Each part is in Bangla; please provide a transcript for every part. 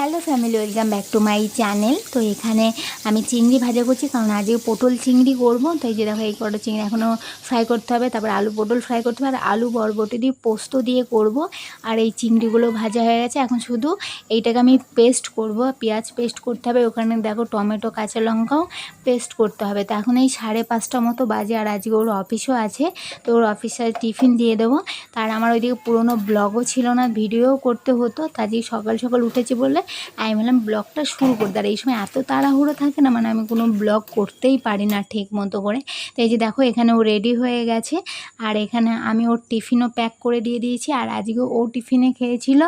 Hello family welcome back to my channel তো এখানে আমি চিংড়ি ভাজা করছি, কারণ আজকে পটল চিংড়ি করব। তাই যে দেখো, এই কটা চিংড়ি এখনও ফ্রাই করতে হবে। তারপর আলু পটল ফ্রাই করতে হবে, আর আলু বরবটি দিয়ে পোস্ত দিয়ে করব। আর এই চিংড়িগুলো ভাজা হয়ে গেছে। এখন শুধু এইটাকে আমি পেস্ট করব। পেঁয়াজ পেস্ট করতে হবে। ওখানে দেখো, টমেটো, কাঁচা লঙ্কাও পেস্ট করতে হবে। তো এখন এই সাড়ে পাঁচটা মতো বাজে, আর আজকে ওর অফিসও আছে। তো ওর অফিসে টিফিন দিয়ে দেবো। তার আমার ওইদিকে পুরোনো ব্লগও ছিল না ভিডিও করতে হতো। কাজেই সকাল সকাল উঠেছি বলে আমি বললাম, ব্লগটা শুরু করতে আর এই সময় এত তাড়াহুড়ো থাকে না মানে আমি কোনো ব্লগ করতেই পারি না ঠিক মতো করে। তো এই যে দেখো, এখানে ও রেডি হয়ে গেছে, আর এখানে আমি ওর টিফিনও প্যাক করে দিয়ে দিয়েছি, আর আজকে ও টিফিনে খেয়েছিল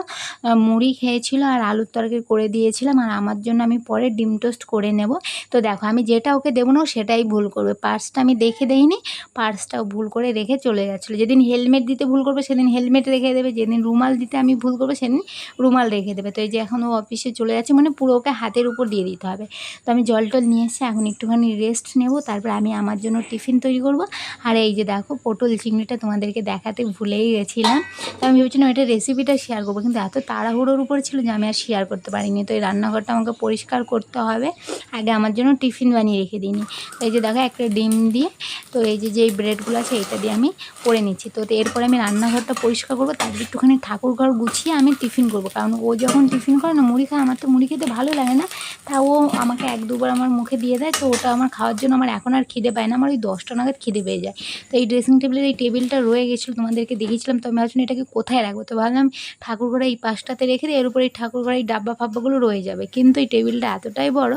মুড়ি খেয়েছিল, আর আলুর তরকারি করে দিয়েছিলাম, আর আমার জন্য আমি পরে ডিম টোস্ট করে নেব। তো দেখো, আমি যেটা ওকে দেবো না সেটাই ভুল করবে। পার্সটা আমি দেখে দেইনি, পার্সটাও ভুল করে রেখে চলে যাচ্ছিল। যেদিন হেলমেট দিতে ভুল করবে, সেদিন হেলমেট রেখে দেবে, যেদিন রুমাল দিতে আমি ভুল করব, সেদিন রুমাল রেখে দেবে। তো এই যে এখন ও অফিসে চলে যাচ্ছে মানে পুরো ওকে হাতের উপর দিয়ে দিতে হবে। তো আমি জল টল নিয়ে এসে এখন একটুখানি রেস্ট নেব, তারপর আমি আমার জন্য টিফিন তৈরি করব। আর এই যে দেখো পটল চিংড়িটা তোমাদেরকে দেখাতে ভুলেই গেছিলাম। তো আমি ভেবেছিলাম এটা রেসিপিটা শেয়ার করব, কিন্তু এত তাড়াহুড়োর উপরে ছিল যে আমি আর শেয়ার করতে পারিনি। তো এই রান্নাঘরটা আমাকে পরিষ্কার করতে হবে। আগে আমার জন্য টিফিন বানিয়ে রেখে দিইনি তো এই যে দেখো একটা ডিম দিয়ে, তো এই যে যেই ব্রেডগুলো আছে এটা দিয়ে আমি করে নিচ্ছি। তো এরপরে আমি রান্নাঘরটা পরিষ্কার করব তারপর একটুখানি ঠাকুর ঘর গুছিয়ে আমি টিফিন করব। কারণ ও যখন টিফিন করে না, মুড়ি খায়, আমার তো মুড়ি খেতে ভালো লাগে না। তা ও আমাকে এক দুবার আমার মুখে দিয়ে দেয়, তো ওটা আমার খাওয়ার জন্য আমার এখন আর খিদে পায় না। আমার ওই দশটা নাগাদ খিদে পেয়ে যায়। তো এই ড্রেসিং টেবিলের এই টেবিলটা রয়ে গেছিল তোমাদেরকে দেখিয়েছিলাম, তো আমি ভাবছিলাম এটাকে কোথায় রাখব? তো ভাবলাম ঠাকুর ঘরে এই পাশটাতে রেখে দিই, এর উপরে এই ঠাকুর ঘরে এই ডাব্বা ফাব্বাগুলো রয়ে যাবে। কিন্তু এই টেবিলটা এতটাই বড়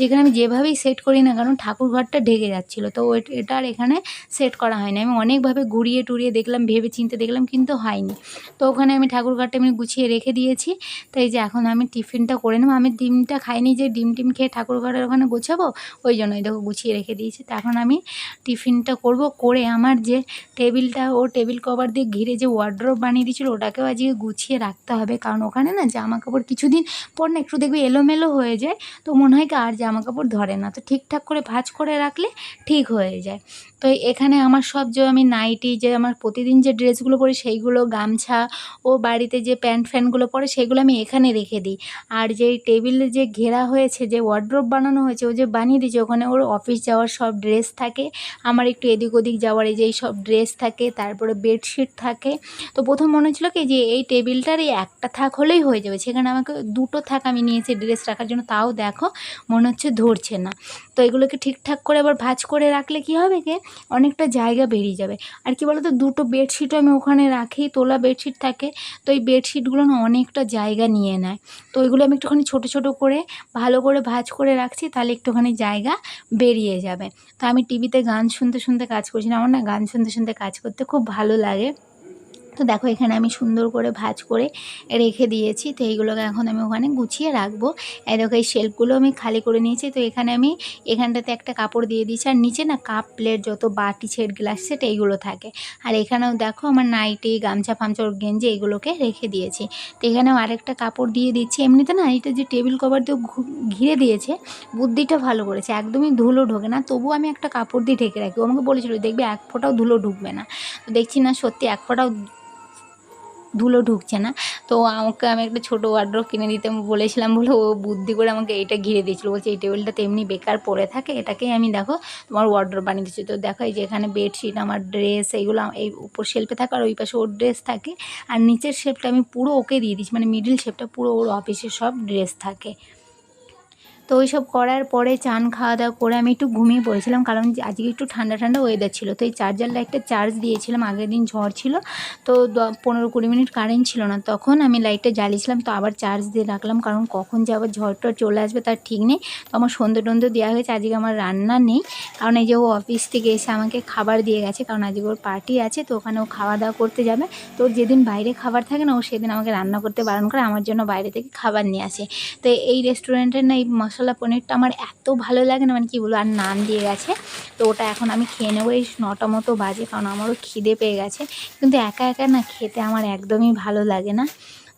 যেখানে আমি যেভাবেই সেট করি না কারণ ঠাকুর ঘরটা ঢেকে যাচ্ছিল। তো এটা আর এখানে সেট করা হয়নি। আমি অনেকভাবে ঘুরিয়ে টুরিয়ে দেখলাম ভেবে চিনতে দেখলাম, কিন্তু হয়নি। তো ওখানে আমি ঠাকুর ঘরটা আমি গুছিয়ে রেখে দিয়েছি। তো এই যে এখন আমি টিফিনটা করে নেব। আমি ডিমটা খাইনি যে ডিম টিম খেয়ে ঠাকুর ঘরের ওখানে গোছাবো, ওই জন্যই দেখো গুছিয়ে রেখে দিয়েছি। তো এখন আমি টিফিনটা করব করে আমার যে টেবিলটা, ও টেবিল কভার দিয়ে ঘিরে যে ওয়ার্ড্রোব বানিয়ে দিয়েছিলো, ওটাকেও আজকে গুছিয়ে রাখতে হবে। কারণ ওখানে না জামা কাপড় কিছুদিন পর না একটু দেখবি এলোমেলো হয়ে যায়, তো মনে হয় কি আর জামা কাপড় ধরে না। তো ঠিকঠাক করে ভাঁজ করে রাখলে ঠিক হয়ে যায়। তো এখানে আমার সব যে আমি নাইটি, যে আমার প্রতিদিন যে ড্রেসগুলো পরি সেইগুলো, গামছা ও বাড়িতে যে প্যান্ট ফ্যানগুলো পরে সেগুলো আমি এখানে রেখে দিই। আর যেই টেবিলে যে ঘেরা হয়েছে, যে ওয়ার্ড্রোব বানানো হয়েছে, ও যে বানিয়ে দিয়েছে, ওখানে ওর অফিস যাওয়ার সব ড্রেস থাকে। আমার একটু এদিক ওদিক যাওয়ার এই যে সব ড্রেস থাকে, তারপরে বেডশিট থাকে। তো প্রথম মনে হচ্ছিল কি যে এই টেবিলটার এই একটা থাক হলেই হয়ে যাবে। সেখানে আমাকে দুটো থাক আমি নিয়েছি ড্রেস রাখার জন্য, তাও দেখো মনে হচ্ছে ধরছে না। তো এগুলোকে ঠিকঠাক করে আবার ভাজ করে রাখলে কি হবে কি? অনেকটা জায়গা বেরিয়ে যাবে। আর কি বলতো, দুটো বেডশিটও আমি ওখানে রাখি, তোলা বেডশিট থাকে, তো এই বেডশিটগুলো না অনেকটা জায়গা নিয়ে নেয়। তো ওইগুলো আমি একটুখানি ছোটো ছোটো করে, ভালো করে ভাজ করে রাখছি, তাহলে একটুখানি জায়গা বেরিয়ে যাবে। তো আমি টিভিতে গান শুনতে শুনতে কাজ করছি আমার না গান শুনতে শুনতে কাজ করতে খুব ভালো লাগে। তো দেখো, এখানে আমি সুন্দর করে ভাজ করে রেখে দিয়েছি। তো এইগুলোকে এখন আমি ওখানে গুছিয়ে রাখব। এই দেখো, এই শেল্ফগুলো আমি খালি করে নিয়েছি। তো এখানে আমি এখানটাতে একটা কাপড় দিয়ে দিয়েছি। আর নিচে না কাপ প্লেট, যত বাটি ছেট গ্লাস, সেট, এইগুলো থাকে। আর এখানেও দেখো, আমার নাইটি, গামছা ফামছা গেঞ্জি এইগুলোকে রেখে দিয়েছি। তো এখানেও আরেকটা কাপড় দিয়ে দিচ্ছি। এমনিতে না এটা যে টেবিল কভার দিয়ে ঘিরে দিয়েছে, বুদ্ধিটা ভালো করেছে। একদমই ধুলো ঢোকে না। তবুও আমি একটা কাপড় দিয়ে ঢেকে রাখি। ও আমাকে বলেছিল, দেখবি এক ফোঁটাও ধুলো ঢুকবে না। তো দেখছি না, সত্যি এক ফোঁটাও ধুলো ঢুকছে না। তো আমাকে আমি একটা ছোটো ওয়ার্ড্রোব কিনে দিতে বলেছিলাম, বলে ও বুদ্ধি করে আমাকে এইটা ঘিরে দিয়েছিলো। বলছে, এই টেবিলটা তেমনি বেকার পড়ে থাকে, এটাকেই আমি দেখো তোমার ওয়ার্ড্রোব বানিয়ে দিচ্ছি। তো দেখো, এই যে এখানে বেডশিট আমার ড্রেস এইগুলো এই উপর শেল্পে থাকে আর ওই পাশে ওর ড্রেস থাকে। আর নিচের শেপটা আমি পুরো ওকে দিয়ে দিচ্ছি মানে মিডিল শেপটা পুরো ওর অফিসের সব ড্রেস থাকে। তো ওই সব করার পরে চান খাওয়া দাওয়া করে আমি একটু ঘুমিয়ে পড়েছিলাম কারণ আজকে একটু ঠান্ডা ঠান্ডা ওয়েদার ছিল। তো এই চার্জার লাইটটা চার্জ দিয়েছিলাম, আগের দিন ঝড় ছিল। তো পনেরো কুড়ি মিনিট কারেন্ট ছিল না। তখন আমি লাইটটা জ্বালিয়েছিলাম, তো আবার চার্জ দিয়ে রাখলাম কারণ কখন যে আবার ঝড় টড় চলে আসবে তার ঠিক নেই। তো আমার সন্ধ্যে টন্ধে দেওয়া হয়েছে, আজকে আমার রান্না নেই। কারণ এই যে ও অফিস থেকে এসে আমাকে খাবার দিয়ে গেছে, কারণ আজকে ওর পার্টি আছে, তো ওখানে ও খাওয়া দাওয়া করতে যাবে। তো ওর যেদিন বাইরে খাবার থাকে না, ও সেদিন আমাকে রান্না করতে বারণ করে, আমার জন্য বাইরে থেকে খাবার নিয়ে আসে। তো এই রেস্টুরেন্টের না এই মশলা পনিরটা আমার এত ভালো লাগে না মানে কী বলব, আর নান দিয়ে গেছে। তো ওটা এখন আমি খেয়ে নেব, এই নটা মতো বাজে, কারণ আমারও খিদে পেয়ে গেছে। কিন্তু একা একা না খেতে আমার একদমই ভালো লাগে না।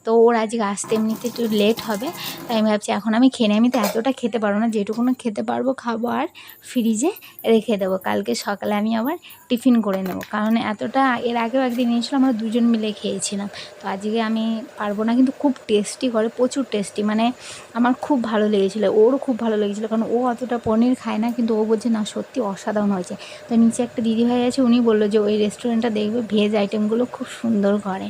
তো ওর আজকে আসতে এমনিতে একটু লেট হবে, তাই আমি ভাবছি এখন আমি খেয়ে। আমি তো এতটা খেতে পারব না যেটুকুনো খেতে পারব খাব আর ফ্রিজে রেখে দেবো। কালকে সকালে আমি আবার টিফিন করে নেব। কারণ এতটা, এর আগেও একদিন নিয়েছিলাম আমরা দুজন মিলে খেয়েছিলাম। তো আজকে আমি পারব না, কিন্তু খুব টেস্টি করে, প্রচুর টেস্টি মানে আমার খুব ভালো লেগেছিলো, ওরও খুব ভালো লেগেছিলো, কারণ ও অতটা পনির খায় না, কিন্তু ও বলছে, না, সত্যি অসাধারণ হয়েছে। তো নিচে একটা দিদিভাই আছে, উনি বলল যে, ওই রেস্টুরেন্টটা দেখবে ভেজ আইটেমগুলো খুব সুন্দর করে।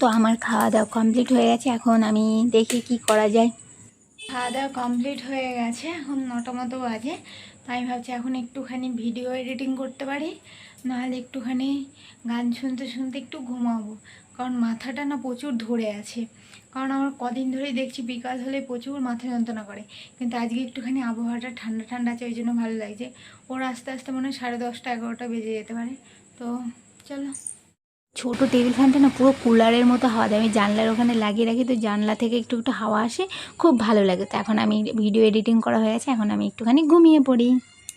তো আমার খাওয়া দাওয়া কমপ্লিট হয়ে গেছে, এখন আমি দেখি কি করা যায়। খাওয়া দাওয়া কমপ্লিট হয়ে গেছে, এখন নটা মতো বাজে আমি ভাবছি এখন একটুখানি ভিডিও এডিটিং করতে পারি, নাহলে একটুখানি গান শুনতে শুনতে একটু ঘুমাবো, কারণ মাথাটা না প্রচুর ধরে আছে। কারণ আমার কদিন ধরেই দেখছি বিকাল হলে প্রচুর মাথা যন্ত্রণা করে, কিন্তু আজকে একটুখানি আবহাওয়াটা ঠান্ডা ঠান্ডা আছে, ওই জন্য ভালো লাগছে। ওর আস্তে আস্তে মনে হয় সাড়ে দশটা এগারোটা বেজে যেতে পারে, তো চলো। ছোটো টেবিল ফ্যানটা না পুরো কুলারের মতো হাওয়া দেয়। আমি জানলার ওখানে লাগিয়ে রাখি তো জানলা থেকে একটু একটু হাওয়া আসে, খুব ভালো লাগে। তো এখন আমি ভিডিও এডিটিং করা হয়ে গেছে, এখন আমি একটুখানি ঘুমিয়ে পড়ি।